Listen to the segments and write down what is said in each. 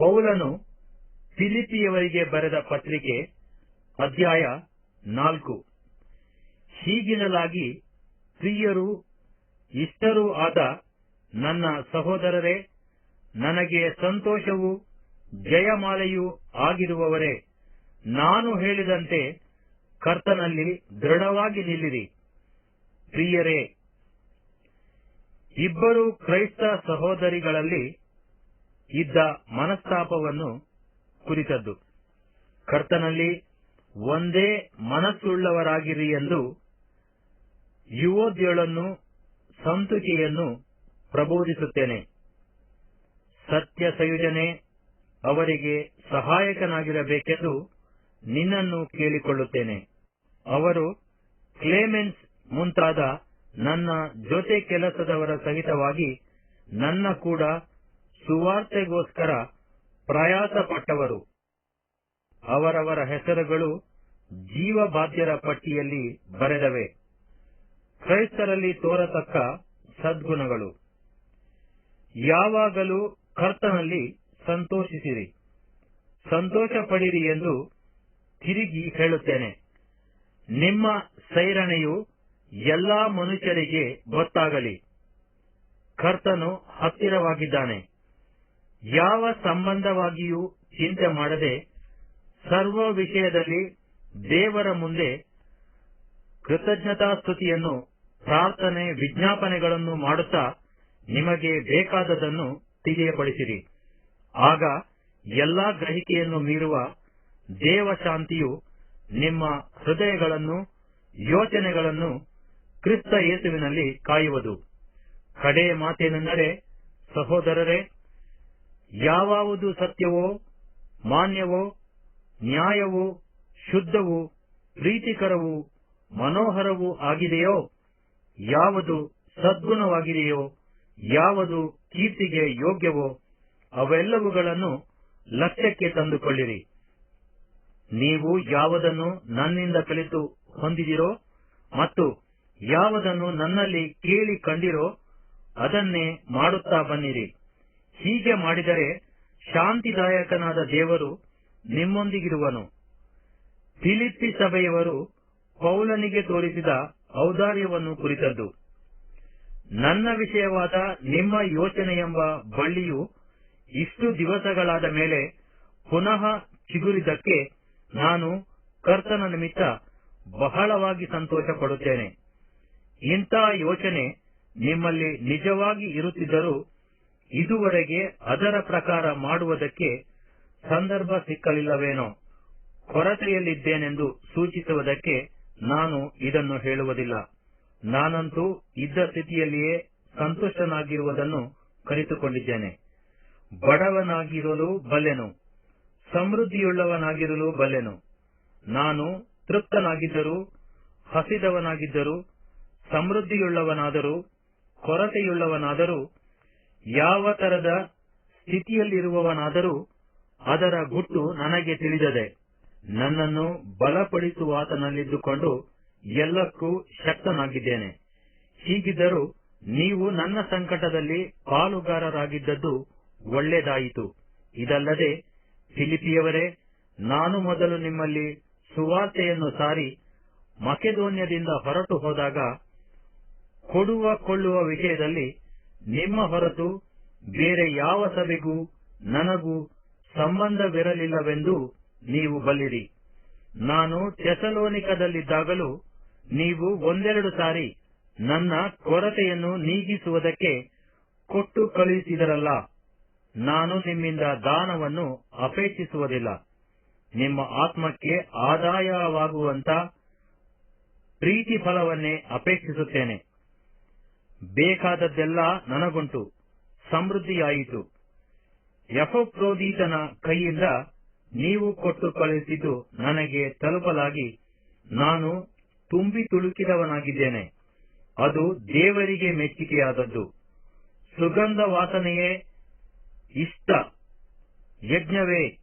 ಪೌಲನು ಫಿಲಿಪಿಯವರಿಗೆ ಬರೆದ ಪತ್ರಿಕೆ, ಅಧ್ಯಾಯ ನಾಲ್ಕು. ಹೀಗಿನಲಾಗಿ ಪ್ರಿಯರು, ಇಷ್ಟರೂ ಆದ ನನ್ನ ಸಹೋದರರೇ, ನನಗೆ ಸಂತೋಷವೂ ಜಯಮಾಲೆಯೂ ಆಗಿರುವವರೇ, ನಾನು ಹೇಳಿದಂತೆ ಕರ್ತನಲ್ಲಿ ದೃಢವಾಗಿ ನಿಲ್ಲಿರಿ. ಪ್ರಿಯರೇ, ಇಬ್ಬರು ಕ್ರೈಸ್ತ ಸಹೋದರಿಗಳಲ್ಲಿ ಇದ್ದ ಮನಸ್ತಾಪವನ್ನು ಕುರಿತದ್ದು. ಕರ್ತನಲ್ಲಿ ಒಂದೇ ಮನಸ್ಸುಳ್ಳವರಾಗಿರಿ ಎಂದು ಯುವೋದ್ಯಳನ್ನು ಸಂತುಕೆಯನ್ನು ಪ್ರಬೋಧಿಸುತ್ತೇನೆ. ಸತ್ಯ ಸಂಯೋಜನೆ ಅವರಿಗೆ ಸಹಾಯಕನಾಗಿರಬೇಕೆಂದು ನಿನ್ನನ್ನು ಕೇಳಿಕೊಳ್ಳುತ್ತೇನೆ. ಅವರು ಕ್ಲೇಮೆನ್ಸ್ ಮುಂತಾದ ನನ್ನ ಜೊತೆ ಕೆಲಸದವರ ಸಹಿತವಾಗಿ ನನ್ನ ಕೂಡ ಸುವಾರ್ತೆಗೋಸ್ಕರ ಪ್ರಯಾಸ ಪಟ್ಟವರು ಅವರವರ ಹೆಸರುಗಳು ಜೀವಬಾಧ್ಯರ ಪಟ್ಟಿಯಲ್ಲಿ ಬರೆದವೆ. ಕ್ರೈಸ್ತರಲ್ಲಿ ತೋರತಕ್ಕ ಸದ್ಗುಣಗಳು. ಯಾವಾಗಲೂ ಕರ್ತನಲ್ಲಿ ಸಂತೋಷಿಸಿರಿ. ಸಂತೋಷ ಪಡಿರಿ ಎಂದು ತಿರುಗಿ ಹೇಳುತ್ತೇನೆ. ನಿಮ್ಮ ಸೈರಣೆಯು ಎಲ್ಲಾ ಮನುಷ್ಯರಿಗೆ ಗೊತ್ತಾಗಲಿ. ಕರ್ತನು ಹತ್ತಿರವಾಗಿದ್ದಾನೆ. ಯಾವ ಸಂಬಂಧವಾಗಿಯೂ ಚಿಂತೆ ಮಾಡದೆ ಸರ್ವ ವಿಷಯದಲ್ಲಿ ದೇವರ ಮುಂದೆ ಕೃತಜ್ಞತಾ ಸ್ತುತಿಯನ್ನು, ಪ್ರಾರ್ಥನೆ, ವಿಜ್ಞಾಪನೆಗಳನ್ನು ಮಾಡುತ್ತಾ ನಿಮಗೆ ಬೇಕಾದದನ್ನು ತಿಳಿಯಪಡಿಸಿರಿ. ಆಗ ಎಲ್ಲಾ ಗ್ರಹಿಕೆಯನ್ನು ಮೀರುವ ದೇವಶಾಂತಿಯು ನಿಮ್ಮ ಹೃದಯಗಳನ್ನು, ಯೋಚನೆಗಳನ್ನು ಕ್ರಿಸ್ತ ಯೇಸುವಿನಲ್ಲಿ ಕಾಯುವುದು. ಕಡೆಯ ಮಾತೇನೆಂದರೆ, ಸಹೋದರರೇ ಯಾವುದು ಸತ್ಯವೋ, ಮಾನ್ಯವೋ, ನ್ಯಾಯವೋ, ಶುದ್ಧವೂ, ಪ್ರೀತಿಕರವೂ, ಮನೋಹರವೂ ಆಗಿದೆಯೋ, ಯಾವುದು ಸದ್ಗುಣವಾಗಿದೆಯೋ, ಯಾವುದು ಕೀರ್ತಿಗೆ ಯೋಗ್ಯವೋ, ಅವೆಲ್ಲವುಗಳನ್ನು ಲಕ್ಷ್ಯಕ್ಕೆ ತಂದುಕೊಳ್ಳಿರಿ. ನೀವು ಯಾವುದನ್ನು ನನ್ನಿಂದ ಕಲಿತು ಹೊಂದಿದಿರೋ ಮತ್ತು ಯಾವುದನ್ನು ನನ್ನಲ್ಲಿ ಕೇಳಿ ಕಂಡಿರೋ ಅದನ್ನೇ ಮಾಡುತ್ತಾ ಬನ್ನಿರಿ. ಹೀಗೆ ಮಾಡಿದರೆ ಶಾಂತಿದಾಯಕನಾದ ದೇವರು ನಿಮ್ಮೊಂದಿಗಿರುವನು. ಫಿಲಿಪ್ಪಿ ಸಭೆಯವರು ಪೌಲನಿಗೆ ತೋರಿಸಿದ ಔದಾರ್ಯವನ್ನು ಕುರಿತದ್ದು. ನನ್ನ ವಿಷಯವಾದ ನಿಮ್ಮ ಯೋಚನೆಯೆಂಬ ಬಳ್ಳಿಯು ಇಷ್ಟು ದಿವಸಗಳಾದ ಮೇಲೆ ಪುನಃ ಚಿಗುರಿದಕ್ಕೆ ನಾನು ಕರ್ತನ ನಿಮಿತ್ತ ಬಹಳವಾಗಿ ಸಂತೋಷ ಪಡುತ್ತೇನೆ ಇಂತಹ ಯೋಚನೆ ನಿಮ್ಮಲ್ಲಿ ನಿಜವಾಗಿ ಇರುತ್ತಿದ್ದರೂ ಇದುವರೆಗೆ ಅದರ ಪ್ರಕಾರ ಮಾಡುವುದಕ್ಕೆ ಸಂದರ್ಭ ಸಿಕ್ಕಲಿಲ್ಲವೇನೋ, ಕೊರತೆಯಲ್ಲಿದ್ದೇನೆಂದು ಸೂಚಿಸುವುದಕ್ಕೆ ನಾನು ಇದನ್ನು ಹೇಳುವುದಿಲ್ಲ. ನಾನಂತೂ ಇದ್ದ ಸ್ಥಿತಿಯಲ್ಲಿಯೇ ಸಂತುಷ್ಟನಾಗಿರುವುದನ್ನು ಕಲಿತುಕೊಂಡಿದ್ದೇನೆ. ಬಡವನಾಗಿರಲು ಬಲ್ಲೆನು, ಸಮೃದ್ಧಿಯುಳ್ಳವನಾಗಿರಲು ಬಲ್ಲೆನು. ನಾನು ತೃಪ್ತನಾಗಿದ್ದರೂ, ಹಸಿದವನಾಗಿದ್ದರೂ, ಸಮೃದ್ಧಿಯುಳ್ಳವನಾದರೂ, ಕೊರತೆಯುಳ್ಳವನಾದರೂ ಯಾವ ತರದ ಸ್ಥಿತಿಯಲ್ಲಿರುವವನಾದರೂ ಅದರ ಗುಟ್ಟು ನನಗೆ ತಿಳಿದದೆ. ನನ್ನನ್ನು ಬಲಪಡಿಸುವಾತನಲ್ಲಿದ್ದುಕೊಂಡು ಎಲ್ಲಕ್ಕೂ ಶಕ್ತನಾಗಿದ್ದೇನೆ. ಹೀಗಿದ್ದರೂ ನೀವು ನನ್ನ ಸಂಕಟದಲ್ಲಿ ಪಾಲುಗಾರರಾಗಿದ್ದದ್ದು ಒಳ್ಳೆಯದಾಯಿತು ಇದಲ್ಲದೆ ಫಿಲಿಪಿಯವರೇ, ನಾನು ಮೊದಲು ನಿಮ್ಮಲ್ಲಿ ಸುವಾರ್ತೆಯನ್ನು ಸಾರಿ ಮಕೆದೋನ್ಯದಿಂದ ಹೊರಟು ಹೋದಾಗ ಕೊಡುವ ಕೊಳ್ಳುವ ವಿಷಯದಲ್ಲಿ ನಿಮ್ಮ ಹೊರತು ಬೇರೆ ಯಾವ ಸಭೆಗೂ ನನಗೂ ಸಂಬಂಧವಿರಲಿಲ್ಲವೆಂದು ನೀವು ಬಲ್ಲಿರಿ. ನಾನು ಚೆಸಲೋನಿಕದಲ್ಲಿದ್ದಾಗಲೂ ನೀವು ಒಂದೆರಡು ಸಾರಿ ನನ್ನ ಕೊರತೆಯನ್ನು ನೀಗಿಸುವುದಕ್ಕೆ ಕೊಟ್ಟು ಕಳುಹಿಸಿದರಲ್ಲ. ನಾನು ನಿಮ್ಮಿಂದ ದಾನವನ್ನು ಅಪೇಕ್ಷಿಸುವುದಿಲ್ಲ. ನಿಮ್ಮ ಆತ್ಮಕ್ಕೆ ಆದಾಯವಾಗುವಂತ ಪ್ರೀತಿ ಫಲವನ್ನೇ ಅಪೇಕ್ಷಿಸುತ್ತೇನೆ. ಬೇಕಾದದ್ದೆಲ್ಲ ನನಗುಂಟು, ಸಮೃದ್ಧಿಯಾಯಿತು. ಯಫೋಕ್ರೋದೀತನ ಕೈಯಿಂದ ನೀವು ಕೊಟ್ಟು ಕಳುಹಿಸಿದ್ದು ನನಗೆ ತಲುಪಲಾಗಿ ನಾನು ತುಂಬಿ ತುಳುಕಿದವನಾಗಿದ್ದೇನೆ. ಅದು ದೇವರಿಗೆ ಮೆಚ್ಚುಗೆಯಾದದ್ದು ಸುಗಂಧ ವಾಸನೆಯೇ ಇಷ್ಟ, ಯಜ್ಞವೇ.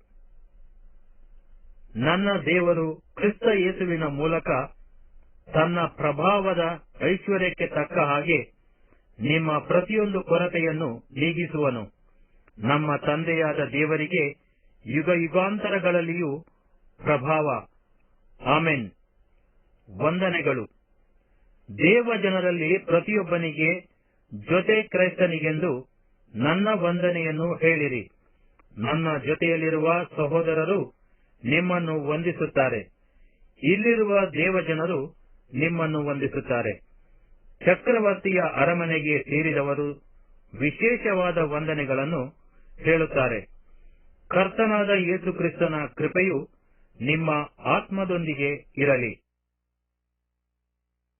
ನನ್ನ ದೇವರು ಕ್ರಿಸ್ತ ಯೇಸುವಿನ ಮೂಲಕ ತನ್ನ ಪ್ರಭಾವದ ಐಶ್ವರ್ಯಕ್ಕೆ ತಕ್ಕ ಹಾಗೆ ನಿಮ್ಮ ಪ್ರತಿಯೊಂದು ಕೊರತೆಯನ್ನು ನೀಗಿಸುವನು. ನಮ್ಮ ತಂದೆಯಾದ ದೇವರಿಗೆ ಯುಗ ಯುಗಾಂತರಗಳಲ್ಲಿಯೂ ಪ್ರಭಾವ. ಆಮೆನ್. ವಂದನೆಗಳು. ದೇವ ಜನರಲ್ಲಿ ಪ್ರತಿಯೊಬ್ಬನಿಗೆ ಜೊತೆ ಕ್ರೈಸ್ತನಿಗೆಂದು ನನ್ನ ವಂದನೆಯನ್ನು ಹೇಳಿರಿ. ನನ್ನ ಜೊತೆಯಲ್ಲಿರುವ ಸಹೋದರರು ನಿಮ್ಮನ್ನು ವಂದಿಸುತ್ತಾರೆ. ಇಲ್ಲಿರುವ ದೇವಜನರು ನಿಮ್ಮನ್ನು ವಂದಿಸುತ್ತಾರೆ. ಚಕ್ರವರ್ತಿಯ ಅರಮನೆಗೆ ಸೇರಿದವರು ವಿಶೇಷವಾದ ವಂದನೆಗಳನ್ನು ಹೇಳುತ್ತಾರೆ. ಕರ್ತನಾದ ಯೇಸು ಕ್ರಿಸ್ತನ ಕೃಪೆಯು ನಿಮ್ಮ ಆತ್ಮದೊಂದಿಗೆ ಇರಲಿ.